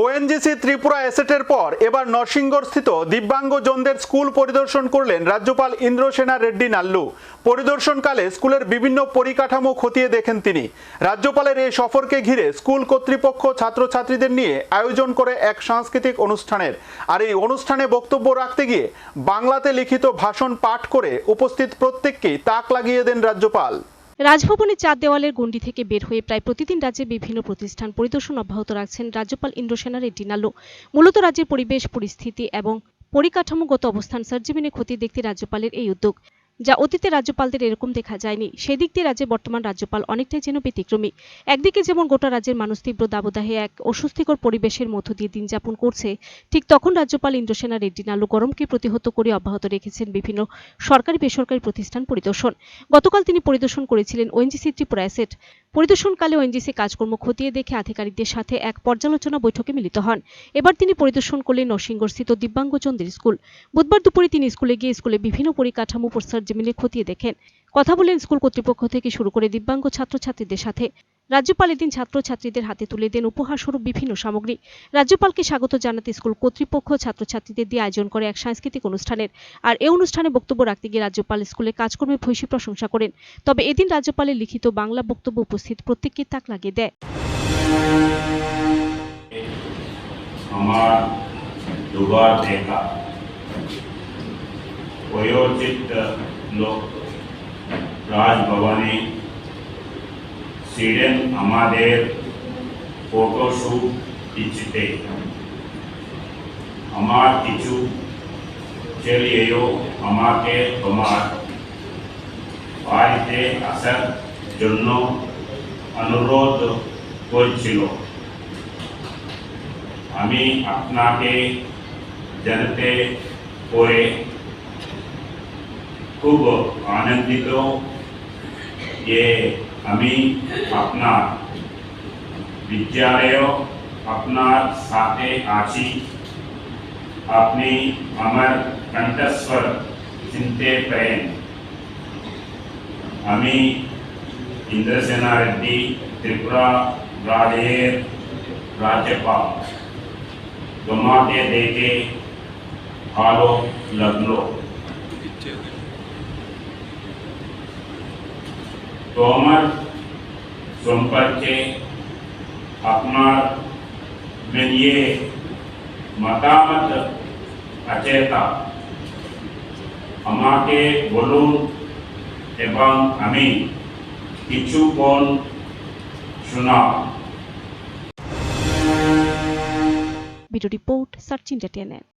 ONGC Tripura এসেটের পর এবার নরসিংগড়স্থিত দিব্যাঙ্গজনদের স্কুল পরিদর্শন করলেন রাজ্যপাল ইন্দ্রসেনা রেড্ডি নাল্লু। পরিদর্শনকালে স্কুলের বিভিন্ন পরিকাঠামো খতিয়ে দেখেন তিনি। রাজ্যপালের এই সফরকে ঘিরে স্কুল কর্তৃপক্ষ ছাত্রছাত্রীদের নিয়ে আয়োজন করে এক সাংস্কৃতিক অনুষ্ঠানের। আর এই অনুষ্ঠানে বক্তব্য রাখতে গিয়ে বাংলাতে লিখিত ভাষণ পাঠ করে উপস্থিত প্রত্যেককেই তাক লাগিয়ে দেন রাজ্যপাল। রাজভবনের চার দেওয়ালের গণ্ডি থেকে বের হয়ে প্রায় প্রতিদিন রাজ্যে বিভিন্ন প্রতিষ্ঠান পরিদর্শন অব্যাহত রাখছেন রাজ্যপাল ইন্দ্রসেনা রেড্ডি নালো। মূলত রাজ্যের পরিবেশ, পরিস্থিতি এবং পরিকাঠামোগত অবস্থান সরজমিনে ক্ষতি দেখতে রাজ্যপালের এই উদ্যোগ। যা অতীতে রাজ্যপালদের এরকম দেখা যায়নি। সেদিক দিয়ে রাজ্যে বর্তমান রাজ্যপাল অনেকটাই যেন ব্যতিক্রমী। একদিকে যেমন গোটা রাজ্যের মানুষ তীব্র দাবদাহে এক অস্বস্তিকর পরিবেশের মধ্য দিয়ে দিন যাপন করছে, ঠিক তখন রাজ্যপাল ইন্দ্রসেনা রেড্ডি নাল্লু গরমকে প্রতিহত করে অব্যাহত রেখেছেন বিভিন্ন সরকারি বেসরকারি প্রতিষ্ঠান পরিদর্শন। গতকাল তিনি পরিদর্শন করেছিলেন ওএনজিসি ত্রিপুরা অ্যাসেট। পরিদর্শনকালে ওএনজিসি কাজকর্ম খতিয়ে দেখে আধিকারিকদের সাথে এক পর্যালোচনা বৈঠকে মিলিত হন। এবার তিনি পরিদর্শন করলেন নরসিংগড়স্থিত দিব্যাঙ্গচন্দ্রের স্কুল। বুধবার দুপুরে তিনি স্কুলে গিয়ে স্কুলে বিভিন্ন পরিকাঠামো উপর সার্জমিনে খতিয়ে দেখেন। কথা বলেন স্কুল কর্তৃপক্ষ থেকে শুরু করে দিব্যাঙ্গ ছাত্রছাত্রীদের সাথে। রাজ্যপাল এদিন ছাত্রছাত্রীদের হাতে তুলে দেন উপহার স্বরূপ বিভিন্ন সামগ্রী। রাজ্যপালকে স্বাগত জানাতে স্কুল কর্তৃপক্ষ ছাত্রছাত্রীদের দিয়ে আয়োজন করে এক সাংস্কৃতিক অনুষ্ঠানের। আর এই অনুষ্ঠানে বক্তব্য রাখতে গিয়ে রাজ্যপাল স্কুলে কাজকর্মের ভূয়সী প্রশংসা করেন। তবে এদিন রাজ্যপালের লিখিত বাংলা বক্তব্য উপস্থিত প্রত্যেককে তাক লাগিয়ে দেয়। আমার বয়োচিত লোক রাজভবনে ছিলেন আমাদের ফটোশ্যুট ইচ্ছতে আমার কিছু ছেলেও আমাকে তোমার বাড়িতে আসার জন্য অনুরোধ করছিল আমি আপনাকে জানতে করে खूब आनंदित રહો ये हमें अपना विद्यालय अपना साथे आची अपनी अमर कंठस्वर चिंते प्रेम। हमें इंद्रसेना रेड्डी, त्रिपुरा राजेर राज्यपाल गुमाते देखे हालो लग्नो লাগলো তোমার সম্পর্কে আপনার মিলিয়ে মতামত আচেতা আমাকে বলুন এবং আমি কিছুক্ষণ শোনাব video report search India TNN